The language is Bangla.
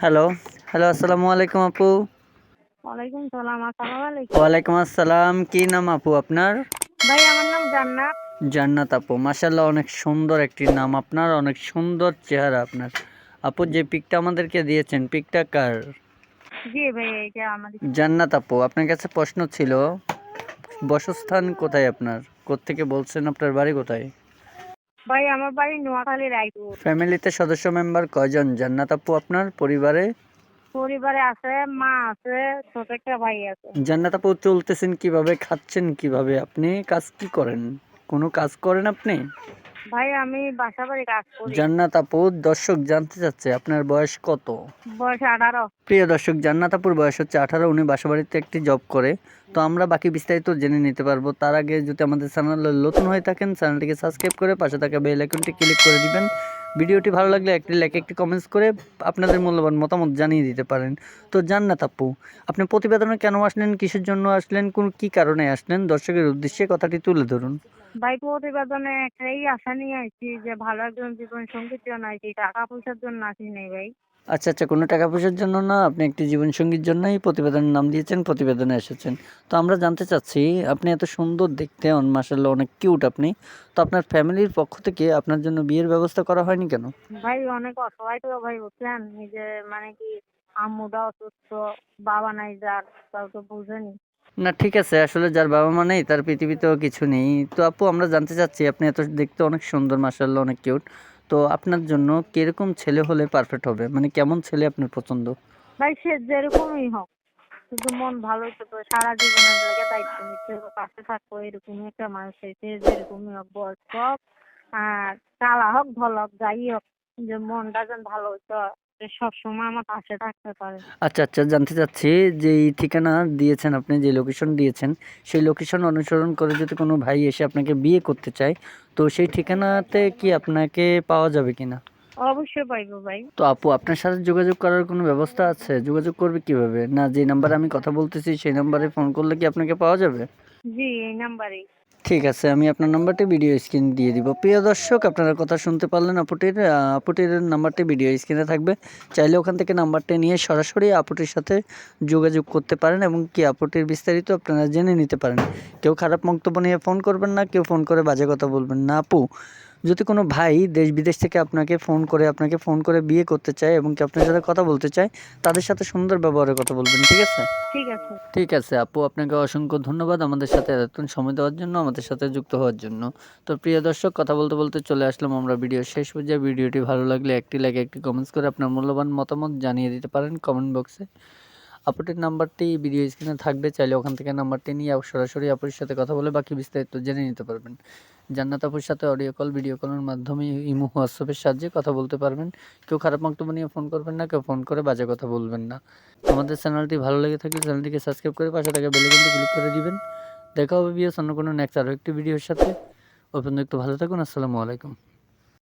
হ্যালো হ্যালো আসসালামু আলাইকুম আপু। ওয়ালাইকুম সালাম আসসালামু আলাইকুম। ওয়ালাইকুম আসসালাম কি নাম আপু আপনার? ভাই আমার নাম জান্নাত। জান্নাত আপু মাশাল্লাহ অনেক সুন্দর একটি নাম আপনার অনেক সুন্দর চেহারা আপনার। আপু যে পিকটা আমাদেরকে দিয়েছেন পিকটা কার? জি ভাই এটা আমাদের জান্নাত আপু আপনার কাছে প্রশ্ন ছিল বসস্থান কোথায় আপনার? কোত্থেকে বলছেন আপনার বাড়ি কোথায়? ভাই আমার বাড়ি নোয়াখালী রায়পুর ফ্যামিলিতে সদস্য মেম্বার কয়জন? জান্নাত আপু আপনার? পরিবারে? পরিবারে আছে মা আছে ছোট একটা ভাই আছে। জান্নাত আপু চলতেছেন কীভাবে? খাচ্ছেন কীভাবে? আপনি কাজ কি করেন? কোনো কাজ করেন আপনি? ভাই আমি বাসা বাড়ি কাজ করি। জান্নাত আপু দর্শক জানতে চাচ্ছে আপনার বয়স কত? বয়স আঠারো। প্রিয় দর্শক জান্নাত আপুর বয়স হচ্ছে আঠারো উনি বাসাবাড়িতে একটি জব করে। তো আমরা বাকি বিস্তারিত জেনে নিতে পারব। তার আগে যদি আমাদের চ্যানেল নতুন হয়ে থাকেন চ্যানেলটিকে সাবস্ক্রাইব করে পাশে থাকা বেল আইকনটি ক্লিক করে দিবেন। ভিডিওটি ভালো লাগলে একটি লাইক একটি কমেন্টস করে আপনাদের মূল্যবান মতামত জানিয়ে দিতে পারেন। তো জান্নাত আপু, আপনি প্রতিবেদনে কেন আসলেন? কিসের জন্য আসলেন? কোন কি কারণে আসলেন? দর্শকের উদ্দেশ্যে কথাটি তুলে ধরুন। ভাই, প্রতিবেদনে একটাই আশা নিয়ে আসছি যে ভালো একজন জীবন সঙ্গীর জন্য টাকা পয়সার জন্য আসি নেই ভাই। আচ্ছা আচ্ছা কোনো টাকা পয়সার জন্য না আপনি একটি জীবনসঙ্গীর জন্যই প্রতিবেদনের নাম দিয়েছেন প্রতিবেদনে এসেছেন। তো আমরা জানতে চাচ্ছি আপনি এত সুন্দর দেখতে মাসাল্লাহ অনেক কিউট আপনি। তো আপনার ফ্যামিলির পক্ষ থেকে আপনার জন্য বিয়ের ব্যবস্থা করা হয়নি কেন? ভাই অনেক অসহায় তো ভাই বুঝছেন নিজে মানে কি আম্মুটা অসুস্থ বাবা নাই যার তাও তো বুঝেনি। না ঠিক আছে আসলে যার বাবা মা নেই তার পৃথিবীতেও কিছু নেই। তো আপু আমরা জানতে চাচ্ছি আপনি এত দেখতে অনেক সুন্দর মাসাল্লাহ অনেক কিউট। তো আপনার জন্য কীরকম ছেলে হলে পারফেক্ট হবে? মানে কেমন ছেলে আপনার পছন্দ? ভাই, সে যেরকমই হোক। শুধু মন ভালো তো, সারা জীবনের লাগে দায়িত্ব নিতে হবে, পাশে থাকব এরকম একটা মানুষ সে যেরকমই হোক বয়স হোক, আর কালা হোক, ভালো হোক, যাই হোক, যে মনটা যেন ভালো হইতো। সবসময় আমার পাশে থাকতে পারে। আচ্ছা আচ্ছা জানতে চাচ্ছি যে এই ঠিকানা দিয়েছেন আপনি যে লোকেশন দিয়েছেন সেই লোকেশন অনুসরণ করে যদি কোনো ভাই এসে আপনাকে বিয়ে করতে চায় তো সেই ঠিকানাতে কি আপনাকে পাওয়া যাবে কিনা? অবশ্যই পাইবো ভাই। তো আপু আপনার সাথে যোগাযোগ করার কোনো ব্যবস্থা আছে? যোগাযোগ করবে কীভাবে? না যে নাম্বারে আমি কথা বলতেছি সেই নাম্বারে ফোন করলে কি আপনাকে পাওয়া যাবে? জি এই নাম্বারেই ঠিক আছে, আমি আপনার নাম্বারটি ভিডিও স্ক্রিন দিয়ে দিব। প্রিয় দর্শক, আপনারা কথা শুনতে পারলেন আপুটির আপুটির নাম্বারটি ভিডিও স্ক্রিনে থাকবে। চাইলে ওখান থেকে নাম্বারটি নিয়ে সরাসরি আপুটির সাথে যোগাযোগ করতে পারেন এবং কি আপুটির বিস্তারিত আপনারা জেনে নিতে পারেন। কেউ খারাপ মন্তব্য নিয়ে ফোন করবেন না, কেউ ফোন করে বাজে কথা বলবেন না। আপু যদি কোনো ভাই দেশ বিদেশ থেকে আপনাকে ফোন করে আপনাকে ফোন করে বিয়ে করতে চায় এবং কি আপনার সাথে কথা বলতে চায় তাদের সাথে সুন্দর ব্যবহারের কথা বলবেন ঠিক আছে? ঠিক আছে। ঠিক আছে আপু আপনাকে অসংখ্য ধন্যবাদ আমাদের সাথে এতক্ষণ সময় দেওয়ার জন্য আমাদের সাথে যুক্ত হওয়ার জন্য। তো প্রিয় দর্শক কথা বলতে বলতে চলে আসলাম আমরা ভিডিও শেষ পর্যায়ে। ভিডিওটি ভালো লাগলে একটি লাইক একটি কমেন্টস করে আপনার মূল্যবান মতামত জানিয়ে দিতে পারেন কমেন্ট বক্সে আপুটির নাম্বারটি ভিডিও স্ক্রিনে থাকবে, চাইলে ওখান থেকে নাম্বারটি নিয়ে সরাসরি আপুর সাথে কথা বলে বাকি বিস্তারিত জেনে নিতে পারবেন। জান্নাত আপুর সাথে অডিও কল ভিডিও কলের মাধ্যমে ইমো হোয়াটসঅ্যাপের সাহায্যে কথা বলতে পারবেন। কেউ খারাপ বক্তব্য নিয়ে ফোন করবেন না, কেউ ফোন করে বাজে কথা বলবেন না। আমাদের চ্যানেলটি ভালো লেগে থাকলে চ্যানেলটিকে সাবস্ক্রাইব করে পাশে থাকা বেলাইকনটি ক্লিক করে দিবেন। দেখা হবে বিয়ে অন্য কোনো নেক্সট আরও একটি ভিডিওর সাথে। ওই একটু ভালো থাকুন, আসসালামু আলাইকুম।